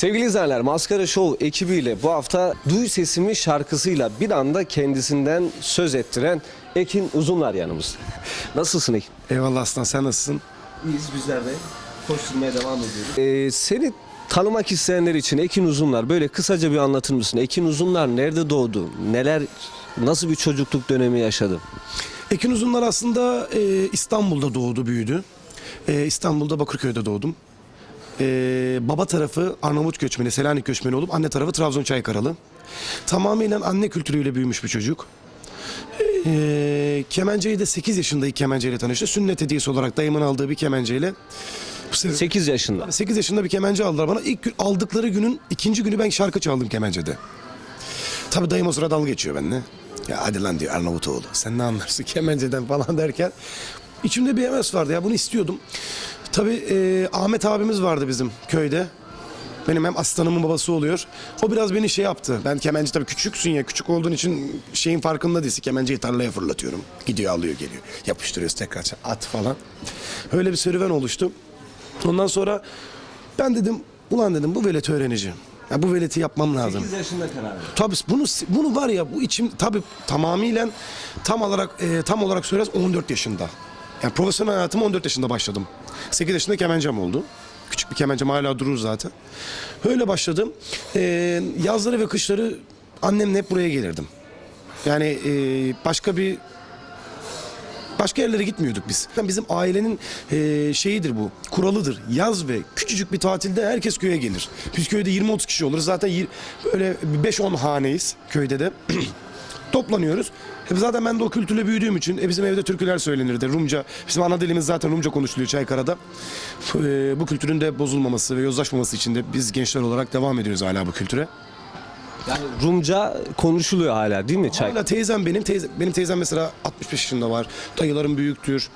Sevgili izleyenler Maskara Show ekibiyle bu hafta Duy Sesimi şarkısıyla bir anda kendisinden söz ettiren Ekin Uzunlar yanımızda. Nasılsın Ekin? Eyvallah aslan sen nasılsın? İyiyiz bizler de. Koşturmaya devam ediyoruz. Ee, seni tanımak isteyenler için Ekin Uzunlar böyle kısaca bir anlatır mısın? Ekin Uzunlar nerede doğdu? Neler, nasıl bir çocukluk dönemi yaşadı? Ekin Uzunlar aslında e, İstanbul'da doğdu büyüdü. E, İstanbul'da Bakırköy'de doğdum. E, baba tarafı Arnavut göçmeni, Selanik göçmeni olup anne tarafı Trabzon Çaykaralı. Tamamıyla anne kültürüyle büyümüş bir çocuk. E, kemenceyi de 8 yaşında ilk kemenceyle tanıştı. Sünnet hediyesi olarak dayımın aldığı bir kemenceyle. Bu sene- 8 yaşında. 8 yaşında bir kemence aldılar bana. İlk gün aldıkları günün ikinci günü ben şarkı çaldım kemencede. Tabii dayım o sırada dalga geçiyor benimle. Ya hadi lan diyor Arnavutoğlu sen ne anlarsın kemenceden falan derken. içimde bir heves vardı ya bunu istiyordum. Tabii e, Ahmet abimiz vardı bizim köyde. Benim hem aslanımın babası oluyor. O biraz beni şey yaptı. Ben kemenci tabii küçüksün ya. Küçük olduğun için şeyin farkında değilsin. Kemenceyi tarlaya fırlatıyorum. Gidiyor alıyor geliyor. Yapıştırıyoruz tekrar at falan. Öyle bir serüven oluştu. Ondan sonra ben dedim ulan dedim bu veleti öğreneceğim. Ya bu veleti yapmam lazım. 8 yaşında karar verdi. Tabii bunu bunu var ya bu içim tabii tamamıyla tam olarak e, tam olarak söyleriz 14 yaşında. Yani profesyonel hayatıma 14 yaşında başladım. 8 yaşında kemencem oldu. Küçük bir kemencem hala durur zaten. Öyle başladım. E, yazları ve kışları annemle hep buraya gelirdim. Yani e, başka bir Başka yerlere gitmiyorduk biz. Bizim ailenin e, şeyidir bu, kuralıdır. Yaz ve küçücük bir tatilde herkes köye gelir. Biz köyde 20-30 kişi oluruz. Zaten böyle 5-10 haneyiz köyde de. Toplanıyoruz. E zaten ben de o kültürle büyüdüğüm için e bizim evde türküler söylenirdi. Rumca, bizim ana dilimiz zaten Rumca konuşuluyor Çaykara'da. E, bu kültürün de bozulmaması ve yozlaşmaması için de biz gençler olarak devam ediyoruz hala bu kültüre. Yani Rumca konuşuluyor hala değil mi Çay? Hala teyzem benim teyzem benim teyzem mesela 65 yaşında var. Dayılarım büyüktür.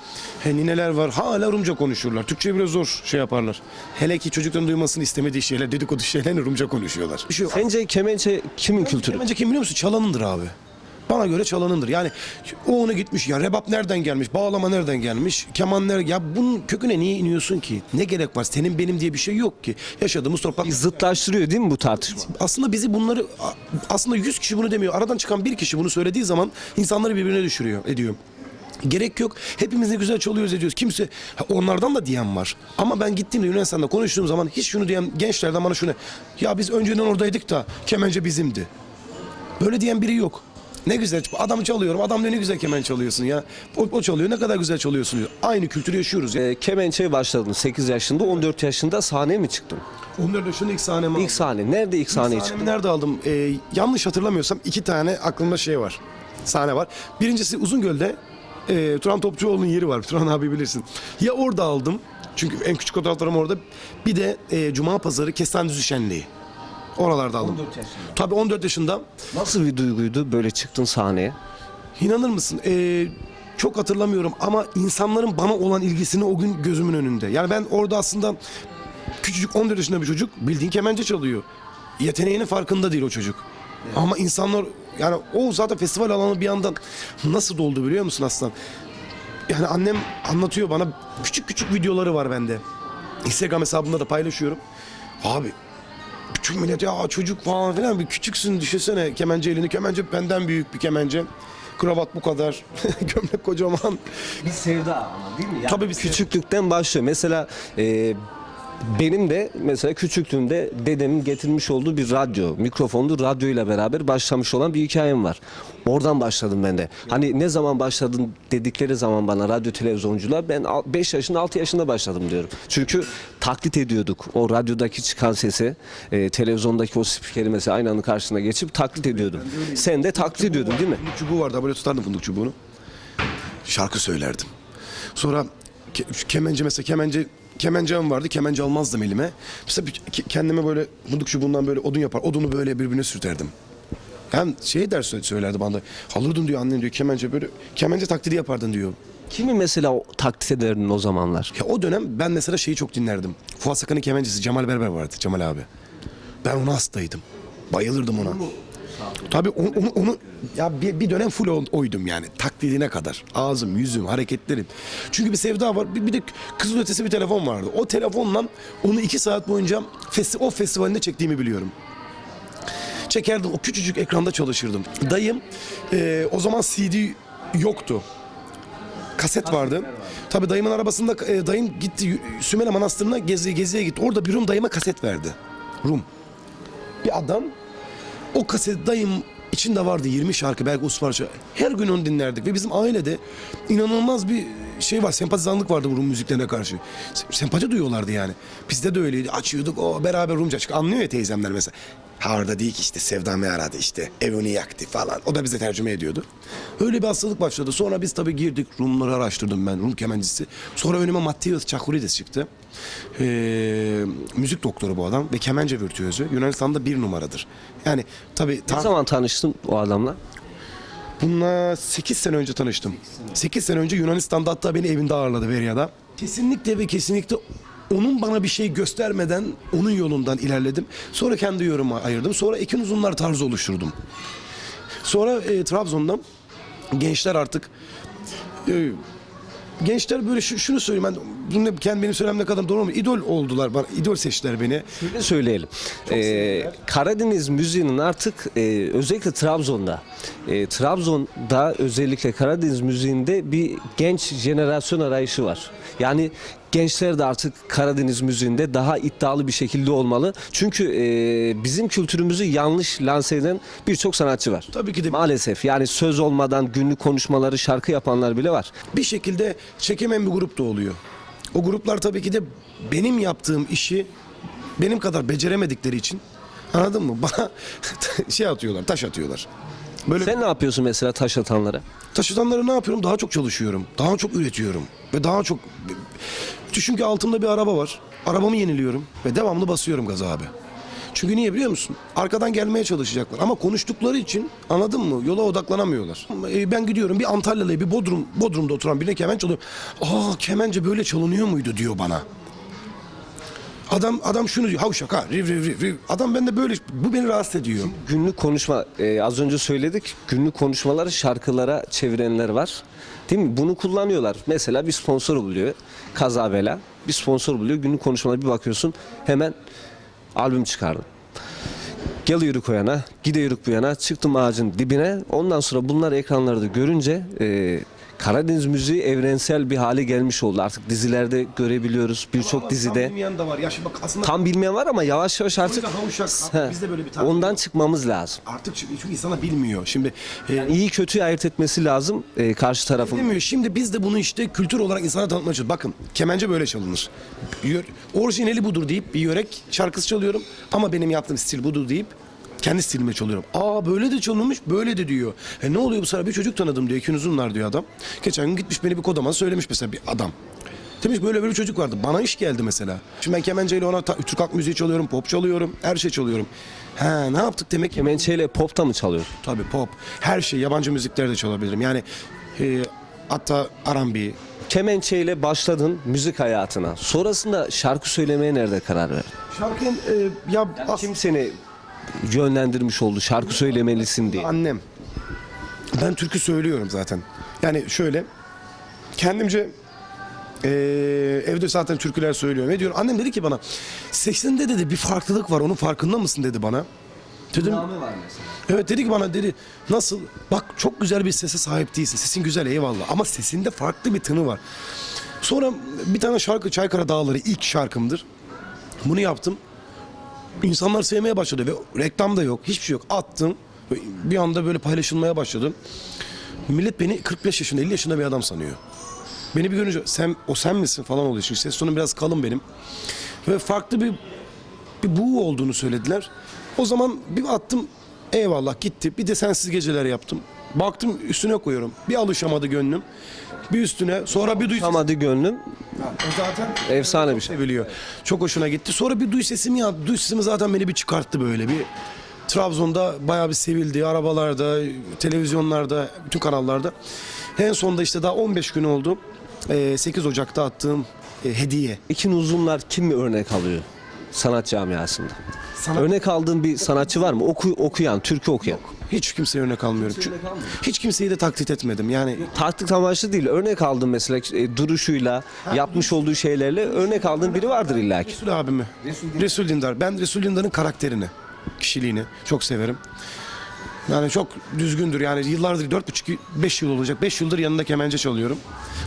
He, nineler var. Hala Rumca konuşurlar. Türkçe biraz zor şey yaparlar. Hele ki çocukların duymasını istemediği şeyler, dedikodu şeylerini Rumca konuşuyorlar. Sence kemençe kimin kültürü? Bence kim biliyor musun? Çalanındır abi. Bana göre çalanındır. Yani o ona gitmiş ya rebap nereden gelmiş, bağlama nereden gelmiş, keman nereden... Ya bunun köküne niye iniyorsun ki? Ne gerek var? Senin benim diye bir şey yok ki. Yaşadığımız toprak... Zıtlaştırıyor değil mi bu tartışma? Aslında bizi bunları aslında 100 kişi bunu demiyor. Aradan çıkan bir kişi bunu söylediği zaman insanları birbirine düşürüyor, ediyor. Gerek yok. Hepimiz ne güzel çalıyoruz ediyoruz. Kimse ha, onlardan da diyen var. Ama ben gittiğimde Yunanistan'da konuştuğum zaman hiç şunu diyen gençlerden bana şunu ya biz önceden oradaydık da kemence bizimdi. Böyle diyen biri yok. Ne güzel adam çalıyorum. Adam diyor ne güzel kemen çalıyorsun ya. O, o çalıyor ne kadar güzel çalıyorsun diyor. Aynı kültürü yaşıyoruz. ya. E, kemençeye başladın 8 yaşında 14 yaşında sahneye mi çıktın? 14 yaşında ilk sahnemi aldım. İlk sahne. Nerede ilk sahneye Sahnemi çıktın? nerede aldım? Ee, yanlış hatırlamıyorsam iki tane aklımda şey var. Sahne var. Birincisi Uzungöl'de e, Turan Topçuoğlu'nun yeri var. Turan abi bilirsin. Ya orada aldım. Çünkü en küçük fotoğraflarım orada. Bir de e, Cuma Pazarı Kestane Şenliği. Oralarda aldım. 14 yaşında. Tabii 14 yaşında. Nasıl bir duyguydu böyle çıktın sahneye? İnanır mısın? Ee, çok hatırlamıyorum ama insanların bana olan ilgisini o gün gözümün önünde. Yani ben orada aslında küçücük 14 yaşında bir çocuk bildiğin kemence çalıyor. Yeteneğinin farkında değil o çocuk. Ama insanlar yani o zaten festival alanı bir yandan nasıl doldu biliyor musun aslan? Yani annem anlatıyor bana küçük küçük videoları var bende. Instagram hesabımda da paylaşıyorum. Abi bütün millet ya çocuk falan filan bir küçüksün düşünsene kemence elini. Kemence benden büyük bir kemence. Kravat bu kadar. Gömlek kocaman. Bir sevda ama değil mi? Yani Tabii bir küçüklükten başlıyor. Mesela e, benim de mesela küçüklüğümde dedemin getirmiş olduğu bir radyo, mikrofonlu radyo ile beraber başlamış olan bir hikayem var. Oradan başladım ben de. Hani ne zaman başladın dedikleri zaman bana radyo televizyoncular ben 5 yaşında 6 yaşında başladım diyorum. Çünkü taklit ediyorduk o radyodaki çıkan sesi, e, televizyondaki o spikeri mesela aynanın karşısına geçip taklit ediyordum. Sen de taklit ediyordun değil mi? Fındık çubuğu vardı böyle tutardım fındık çubuğunu. Şarkı söylerdim. Sonra ke- kemence mesela kemence kemencem vardı. Kemence almazdım elime. Mesela bir- ke- kendime böyle fındık çubuğundan böyle odun yapar. Odunu böyle birbirine sürterdim. Yani şey der sö- söylerdi bana. da, Alırdın diyor annem diyor kemence böyle kemence taklidi yapardın diyor. Kimi mesela o taklit ederdin o zamanlar? Ya o dönem ben mesela şeyi çok dinlerdim. Fuat Sakan'ın kemencesi Cemal Berber vardı Cemal abi. Ben ona hastaydım. Bayılırdım ona. Tabii onu, onu, onu- ya bir, bir dönem full oydum yani taklidine kadar. Ağzım, yüzüm, hareketlerim. Çünkü bir sevda var. Bir, bir de kızıl ötesi bir telefon vardı. O telefonla onu iki saat boyunca festi, o festivalinde çektiğimi biliyorum. Çekerdim o küçücük ekranda çalışırdım. Dayım e, o zaman CD yoktu. Kaset vardı. Tabii dayımın arabasında e, dayım gitti Sümele Manastırı'na gezi, geziye gitti. Orada bir Rum dayıma kaset verdi. Rum. Bir adam o kaset dayım içinde vardı 20 şarkı belki Us parça. Her gün onu dinlerdik ve bizim ailede inanılmaz bir şey var. Sempatizanlık vardı bu Rum müziklerine karşı. Se- Sempati duyuyorlardı yani. Bizde de öyleydi. Açıyorduk o beraber Rumca. Çünkü anlıyor ya teyzemler mesela. Ha orada değil ki işte Sevdamı aradı işte. Evini yaktı falan. O da bize tercüme ediyordu. Öyle bir hastalık başladı. Sonra biz tabii girdik. Rumları araştırdım ben. Rum kemencisi. Sonra önüme Mattios Çakurides çıktı. Ee, müzik doktoru bu adam ve kemence virtüözü. Yunanistan'da bir numaradır. Yani tabii Ne zaman tanıştın o adamla? bununla 8 sene önce tanıştım. 8 sene önce Yunanistan'da hatta beni evinde ağırladı Veria'da. Kesinlikle ve kesinlikle onun bana bir şey göstermeden onun yolundan ilerledim. Sonra kendi yoruma ayırdım. Sonra Ekin Uzunlar tarzı oluşturdum. Sonra e, Trabzon'da gençler artık e, gençler böyle şu- şunu söyleyeyim ben bunu kendi benim söylemem ne kadar doğru mu? İdol oldular bana. idol seçtiler beni. Şöyle söyleyelim. Ee, Karadeniz müziğinin artık e, özellikle Trabzon'da e, Trabzon'da özellikle Karadeniz müziğinde bir genç jenerasyon arayışı var. Yani gençler de artık Karadeniz müziğinde daha iddialı bir şekilde olmalı. Çünkü e, bizim kültürümüzü yanlış lanse eden birçok sanatçı var. Tabii ki de. Maalesef yani söz olmadan günlük konuşmaları, şarkı yapanlar bile var. bir şekilde çekemeyen bir grup da oluyor. O gruplar tabii ki de benim yaptığım işi benim kadar beceremedikleri için anladın mı? Bana şey atıyorlar, taş atıyorlar. Böyle Sen ne yapıyorsun mesela taş atanlara? taşıtanları ne yapıyorum? Daha çok çalışıyorum. Daha çok üretiyorum. Ve daha çok... Düşün ki altımda bir araba var. Arabamı yeniliyorum ve devamlı basıyorum gaza abi. Çünkü niye biliyor musun? Arkadan gelmeye çalışacaklar. Ama konuştukları için anladın mı? Yola odaklanamıyorlar. E, Ben gidiyorum bir Antalyalı'ya bir Bodrum, Bodrum'da oturan birine kemen çalıyorum. Aa kemence böyle çalınıyor muydu diyor bana. Adam adam şunu diyor. Havşak ha riv riv riv riv. Adam bende böyle bu beni rahatsız ediyor. Günlük konuşma e, az önce söyledik. Günlük konuşmaları şarkılara çevirenler var. Değil mi? Bunu kullanıyorlar. Mesela bir sponsor buluyor. Kaza bela. Bir sponsor buluyor. Günlük konuşmalara bir bakıyorsun. Hemen albüm çıkardın. Gel yürü o yana, gide yürük bu yana, çıktım ağacın dibine. Ondan sonra bunlar ekranlarda görünce e, Karadeniz müziği evrensel bir hale gelmiş oldu. Artık dizilerde görebiliyoruz. Birçok dizide. Bilmeyen de var. Ya şimdi bak aslında Tam bilmeyen var ama yavaş yavaş artık yüzden havuşak. He, Bizde böyle bir ondan var. çıkmamız lazım. Artık çünkü, çünkü insana bilmiyor. Şimdi e, İyi kötüyü ayırt etmesi lazım e, karşı tarafın. bilmiyor. Şimdi biz de bunu işte kültür olarak insana tanıtmaya çalışıyoruz. Bakın kemence böyle çalınır. Orijinali budur deyip bir yörek şarkısı çalıyorum. Ama benim yaptığım stil budur deyip kendi stilime çalıyorum. Aa böyle de çalınmış böyle de diyor. E ne oluyor bu sefer bir çocuk tanıdım diyor. İki uzunlar diyor adam. Geçen gün gitmiş beni bir kodama söylemiş mesela bir adam. Demiş böyle böyle bir çocuk vardı. Bana iş geldi mesela. Şimdi ben kemenceyle ona ta- Türk halk müziği çalıyorum, pop çalıyorum, her şey çalıyorum. Ha ne yaptık demek? Kemençeyle pop da mı çalıyor? Tabii pop. Her şey yabancı müzikler de çalabilirim. Yani e, hatta R&B. Kemençeyle başladın müzik hayatına. Sonrasında şarkı söylemeye nerede karar verdin? Şarkının e, ya as- Kim seni yönlendirmiş oldu şarkı söylemelisin diye? annem. Ben türkü söylüyorum zaten. Yani şöyle kendimce e, evde zaten türküler söylüyorum. Ne diyorum? Annem dedi ki bana sesinde dedi bir farklılık var. Onun farkında mısın dedi bana. Dedim var mesela. Evet dedi ki bana dedi nasıl bak çok güzel bir sese sahip değilsin. Sesin güzel eyvallah ama sesinde farklı bir tını var. Sonra bir tane şarkı Çaykara Dağları ilk şarkımdır. Bunu yaptım. İnsanlar sevmeye başladı ve reklam da yok, hiçbir şey yok. Attım. Bir anda böyle paylaşılmaya başladı. Millet beni 45 yaşında, 50 yaşında bir adam sanıyor. Beni bir görünce sen o sen misin falan oluyor. Çünkü ses tonum biraz kalın benim. Ve farklı bir bir buğu olduğunu söylediler. O zaman bir attım eyvallah gitti. Bir de sensiz geceler yaptım. Baktım üstüne koyuyorum. Bir alışamadı gönlüm. Bir üstüne sonra bir duy sesi. Tamam gönlüm O zaten efsane bir şey. seviliyor. Çok hoşuna gitti. Sonra bir duy sesimi ya. Duy sesimi zaten beni bir çıkarttı böyle bir. Trabzon'da bayağı bir sevildi. Arabalarda, televizyonlarda, bütün kanallarda. En sonunda işte daha 15 gün oldu. Ee, 8 Ocak'ta attığım e, hediye. İkin uzunlar kim mi örnek alıyor sanat camiasında? Örnek aldığın bir sanatçı var mı? Oku, okuyan, türkü okuyan. Hiç kimseye örnek almıyorum. Çünkü- örnek almıyor. hiç kimseyi de taklit etmedim. Yani Taktik amaçlı değil. Örnek aldığın mesela e, duruşuyla, yapmış olduğu şeylerle örnek aldığın biri vardır illaki. Resul abimi. Resul Dindar. Ben Resul Dindar'ın karakterini, kişiliğini çok severim. Yani çok düzgündür. Yani yıllardır 4,5-5 yıl olacak. 5 yıldır yanında kemence çalıyorum.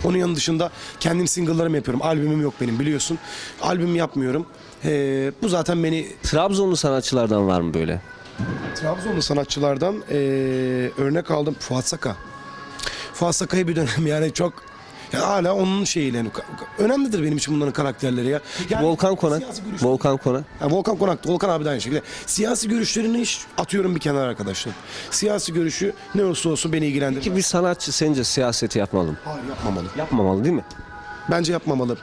Onun yanı dışında kendim single'larımı yapıyorum. Albümüm yok benim biliyorsun. Albüm yapmıyorum. Ee, bu zaten beni Trabzonlu sanatçılardan var mı böyle? Trabzonlu sanatçılardan ee, örnek aldım. Fuat Saka. Fuat Saka'yı bir dönem yani çok ya hala onun şeyiyle önemlidir benim için bunların karakterleri ya. Yani Volkan Konak. Volkan Konak. Ya Volkan Konak, Volkan abi de aynı şekilde. Siyasi görüşlerini hiç atıyorum bir kenara arkadaşlar. Siyasi görüşü ne olursa olsun beni ilgilendirmez. Ki bir sanatçı sence siyaseti yapmalı mı? Hayır yapmamalı. Yapmamalı değil mi? Bence yapmamalı.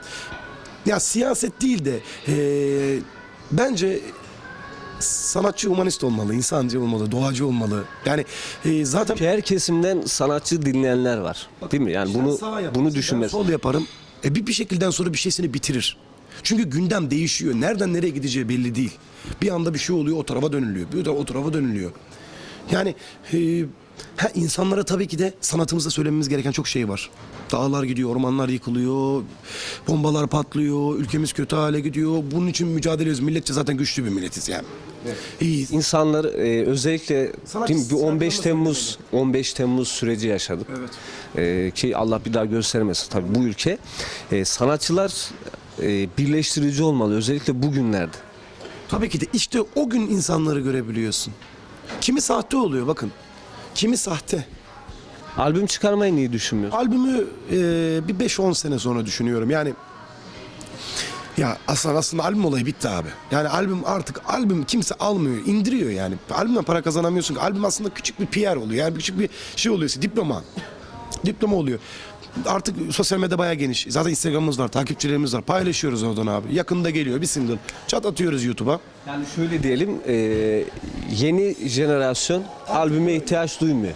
Ya siyaset değil de eee, bence sanatçı humanist olmalı, insancı olmalı, doğacı olmalı. Yani eee, zaten Her kesimden sanatçı dinleyenler var. Değil mi? Yani bunu bunu düşünmez. Sol yaparım. E bir, bir şekilden sonra bir şeysini bitirir. Çünkü gündem değişiyor. Nereden nereye gideceği belli değil. Bir anda bir şey oluyor o tarafa dönülüyor. Bir de o tarafa dönülüyor. Yani e, ha, insanlara tabii ki de sanatımızda söylememiz gereken çok şey var. Dağlar gidiyor, ormanlar yıkılıyor, bombalar patlıyor, ülkemiz kötü hale gidiyor. Bunun için mücadele ediyoruz. Milletçe zaten güçlü bir milletiz yani. İyiyiz. İnsanlar e, özellikle Sanatçı- değil mi, bir 15 sanatçı Temmuz 15 Temmuz süreci yaşadık. Evet. E, ki Allah bir daha göstermesin tabii bu ülke. E, sanatçılar e, birleştirici olmalı özellikle bugünlerde. Tabii ki de işte o gün insanları görebiliyorsun. Kimi sahte oluyor bakın. Kimi sahte. Albüm çıkarmayı niye düşünmüyorsun? Albümü e, bir 5-10 sene sonra düşünüyorum. Yani ya aslında aslında albüm olayı bitti abi. Yani albüm artık albüm kimse almıyor, indiriyor yani. Albümden para kazanamıyorsun. Albüm aslında küçük bir PR oluyor. Yani küçük bir şey oluyor. Diploma. Diploma oluyor. Artık sosyal medya bayağı geniş. Zaten Instagram'ımız var, takipçilerimiz var. Paylaşıyoruz oradan abi. Yakında geliyor bir single. Çat atıyoruz YouTube'a. Yani şöyle diyelim e, yeni jenerasyon albüme ihtiyaç duymuyor.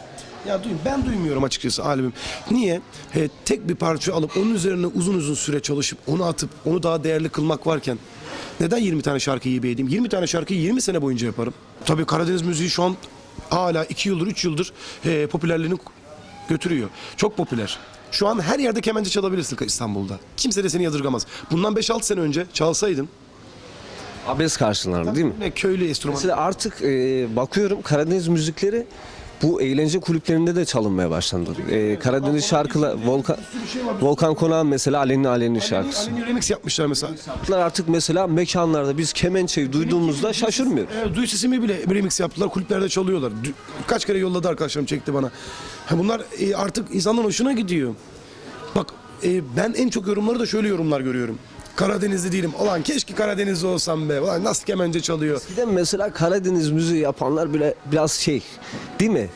Ya duy- ben duymuyorum açıkçası albüm. Niye? He, tek bir parça alıp onun üzerine uzun uzun süre çalışıp onu atıp onu daha değerli kılmak varken neden 20 tane şarkıyı iyi edeyim? 20 tane şarkıyı 20 sene boyunca yaparım. Tabii Karadeniz müziği şu an hala 2 yıldır 3 yıldır he, popülerliğini götürüyor. Çok popüler. Şu an her yerde kemençe çalabilirsin İstanbul'da. Kimse de seni yadırgamaz. Bundan 5-6 sene önce çalsaydın Abes karşılarında değil mi? ne köylü enstrüman Mesela artık e, bakıyorum Karadeniz müzikleri bu eğlence kulüplerinde de çalınmaya başlandı. E, Karadeniz şarkılar Volkan Volkan Konak'ın mesela Aleni Aleni şarkısı. Aleni remix yapmışlar mesela. Bunlar artık mesela mekanlarda biz kemençeyi duyduğumuzda şaşırmıyoruz. Evet, duy sesimi bile remix yaptılar. Kulüplerde çalıyorlar. Dü- Kaç kere yolladı arkadaşlarım çekti bana. Ha, bunlar e, artık insanların hoşuna gidiyor. Bak e, ben en çok yorumları da şöyle yorumlar görüyorum. Karadenizli değilim. Ulan keşke Karadenizli olsam be. Ulan nasıl kemence çalıyor. De mesela Karadeniz müziği yapanlar bile biraz şey değil mi?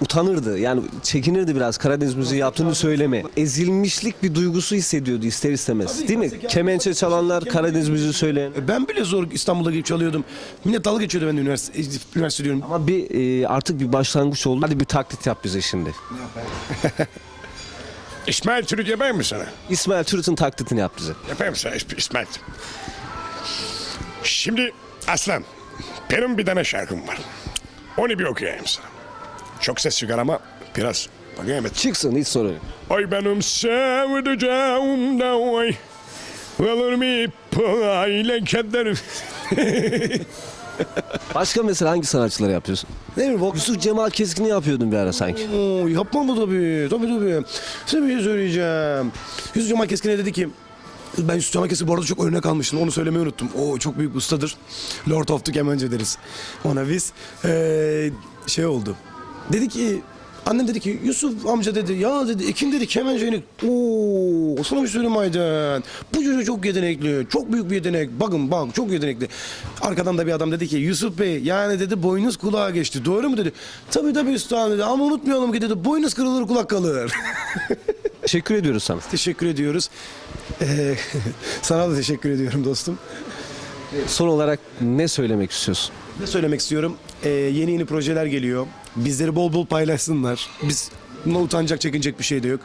Utanırdı yani çekinirdi biraz Karadeniz müziği yaptığını söyleme. Ezilmişlik bir duygusu hissediyordu ister istemez değil mi? Kemençe çalanlar Karadeniz müziği söyleyen. E, Ben bile zor İstanbul'a gidip çalıyordum. Millet dalga geçiyordu ben de üniversite, e, üniversite diyorum. Ama bir e, artık bir başlangıç oldu. Hadi bir taklit yap bize şimdi. İsmail Türüt yapayım mı sana? İsmail Türüt'ün taklitini yap bize. Yapayım sana İs- İsmail. Şimdi aslan benim bir tane şarkım var. Onu bir okuyayım sana. Çok ses çıkar ama biraz bakayım et. Çıksın hiç sorun yok. Oy benim sevdiceğim de oy. Olur mu payla keder. Başka mesela hangi sanatçıları yapıyorsun? Ne bileyim Volkan Yusuf Cemal Keskin'i yapıyordun bir ara sanki. Oo, yapmam mı tabii. Tabii tabii. Size bir şey söyleyeceğim. Yusuf Cemal Keskin'e dedi ki ben Yusuf Cemal Keskin bu arada çok örnek almıştım. Onu söylemeyi unuttum. O çok büyük bir ustadır. Lord of the Kemence deriz. Ona biz eee, şey oldu. Dedi ki Annem dedi ki Yusuf amca dedi ya dedi Ekin dedi kemençeni ooo sana bir şey söyleyeyim Aydın bu çocuk çok yetenekli çok büyük bir yetenek. Bakın bak çok yetenekli. Arkadan da bir adam dedi ki Yusuf Bey yani dedi boynuz kulağa geçti. Doğru mu? dedi. Tabii tabii üstadım dedi ama unutmayalım ki dedi boynuz kırılır kulak kalır. Teşekkür ediyoruz sana. teşekkür ediyoruz. Ee, sana da teşekkür ediyorum dostum. Son olarak ne söylemek istiyorsun? Ne söylemek istiyorum? Ee, yeni yeni projeler geliyor. Bizleri bol bol paylaşsınlar. Biz Bunda utanacak, çekinecek bir şey de yok.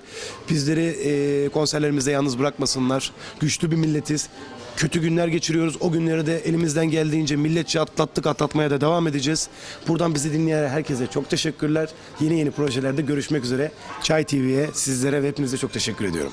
Bizleri e, konserlerimizde yalnız bırakmasınlar. Güçlü bir milletiz. Kötü günler geçiriyoruz. O günleri de elimizden geldiğince milletçe atlattık, atlatmaya da devam edeceğiz. Buradan bizi dinleyen herkese çok teşekkürler. Yeni yeni projelerde görüşmek üzere. Çay TV'ye, sizlere ve hepinize çok teşekkür ediyorum.